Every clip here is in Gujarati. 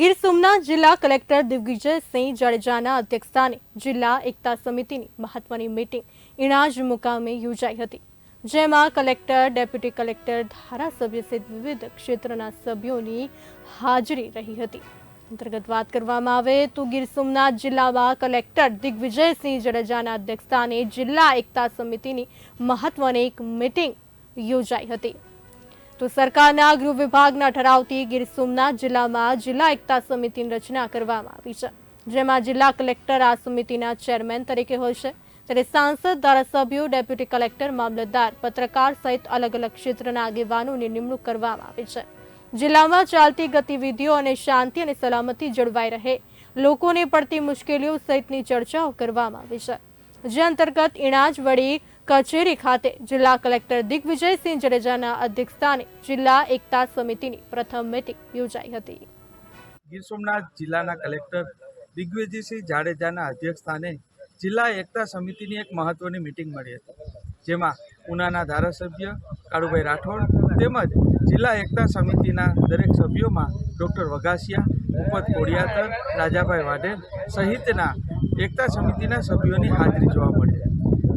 ગીર સોમનાથ જિલ્લા કલેક્ટર દિગ્વિજયસિંહ જાડેજાના અધ્યક્ષસ્થાને જિલ્લા એકતા સમિતિની મહત્વની મીટિંગ ઇણાજ મુકામે યોજાઈ હતી, જેમાં કલેક્ટર, ડેપ્યુટી કલેક્ટર, ધારાસભ્ય સહિત વિવિધ ક્ષેત્રના સભ્યોની હાજરી રહી હતી. અંતર્ગત વાત કરવામાં આવે તો ગીર સોમનાથ જિલ્લામાં કલેક્ટર દિગ્વિજયસિંહ જાડેજાના અધ્યક્ષસ્થાને જિલ્લા એકતા સમિતિની મહત્વની એક મીટિંગ યોજાઈ હતી. તો સરકારના ગૃહ વિભાગના ઠરાવથી ગીર સોમનાથ જિલ્લામાં જિલ્લા એકતા સમિતિની રચના કરવામાં આવી છે, જેમાં જિલ્લા કલેક્ટર આ સમિતિના ચેરમેન તરીકે હોય છે. ત્યારે સાંસદ, ધારાસભ્યો, ડેપ્યુટી કલેક્ટર, મામલતદાર, પત્રકાર સહિત અલગ અલગ ક્ષેત્રના આગેવાનોની નિમણૂક કરવામાં આવી છે. જિલ્લામાં ચાલતી ગતિવિધિઓ અને શાંતિ અને સલામતી જળવાઈ રહે, લોકોને પડતી મુશ્કેલીઓ સહિતની ચર્ચાઓ કરવામાં આવી છે. જે અંતર્ગત ઇણાજ વડી કચેરી ખાતે જિલ્લા કલેક્ટર દિગ્વિજયસિંહ જાડેજાના અધ્યક્ષસ્થાને જિલ્લા એકતા સમિતિની પ્રથમ મિટિંગ યોજાઈ હતી. ગીર સોમનાથ જિલ્લાના કલેક્ટર દિગ્વિજયસિંહ જાડેજાના અધ્યક્ષસ્થાને જિલ્લા એકતા સમિતિની એક મહત્વની મિટિંગ મળી હતી, જેમાં ઉનાના ધારાસભ્ય કાળુભાઈ રાઠોડ તેમજ જિલ્લા એકતા સમિતિના દરેક સભ્યોમાં ડૉક્ટર વઘાસિયા ઉપત કોડિયાતર, રાજાભાઈ વાઢેર સહિતના એકતા સમિતિના સભ્યોની હાજરી જોવા મળી.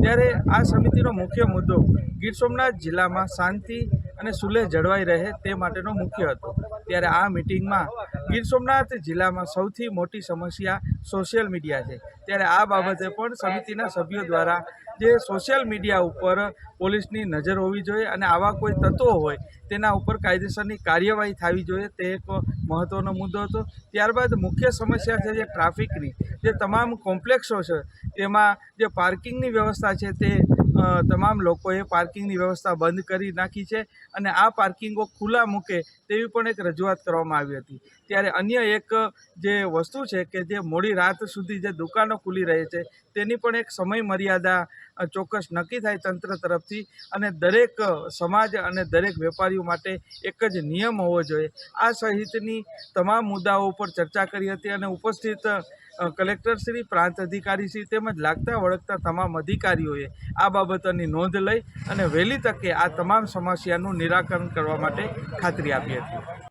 ત્યારે આ સમિતિનો મુખ્ય મુદ્દો ગીર સોમનાથ જિલ્લામાં શાંતિ અને સુલેહ જળવાઈ રહે તે માટેનો મુખ્ય હતો. ત્યારે આ મિટિંગમાં ગીર સોમનાથ જિલ્લામાં સૌથી મોટી સમસ્યા સોશિયલ મીડિયા છે. ત્યારે આ બાબતે પણ સમિતિના સભ્યો દ્વારા જે સોશિયલ મીડિયા ઉપર પોલીસની નજર હોવી જોઈએ અને આવા કોઈ તત્વો હોય તેના ઉપર કાયદેસરની કાર્યવાહી થવી જોઈએ તે એક મહત્ત્વનો મુદ્દો હતો. ત્યારબાદ મુખ્ય સમસ્યા છે જે ટ્રાફિકની. જે તમામ કોમ્પ્લેક્સો છે, તેમાં જે પાર્કિંગની વ્યવસ્થા છે તે તમામ લોકોએ પાર્કિંગની વ્યવસ્થા બંધ કરી નાખી છે અને આ પાર્કિંગો ખુલ્લા મૂકે તેવી પણ એક રજૂઆત કરવામાં આવી હતી. ત્યારે અન્ય એક જે વસ્તુ છે કે જે મોડી રાત સુધી જે દુકાનો ખુલ્લી રહે છે, તેની પણ એક સમય મર્યાદા ચોક્કસ નક્કી થાય તંત્ર તરફથી અને દરેક સમાજ અને દરેક વેપારીઓ માટે એક જ નિયમ હોવો જોઈએ. આ સહિતની તમામ મુદ્દાઓ ઉપર ચર્ચા કરી હતી અને ઉપસ્થિત કલેક્ટરશ્રી, પ્રાંત અધિકારીશ્રી તેમજ લાગતા વળગતા તમામ અધિકારીઓએ આ બાબતોની નોંધ લઈ અને વહેલી તકે આ તમામ સમસ્યાનું નિરાકરણ કરવા માટે ખાતરી આપી હતી.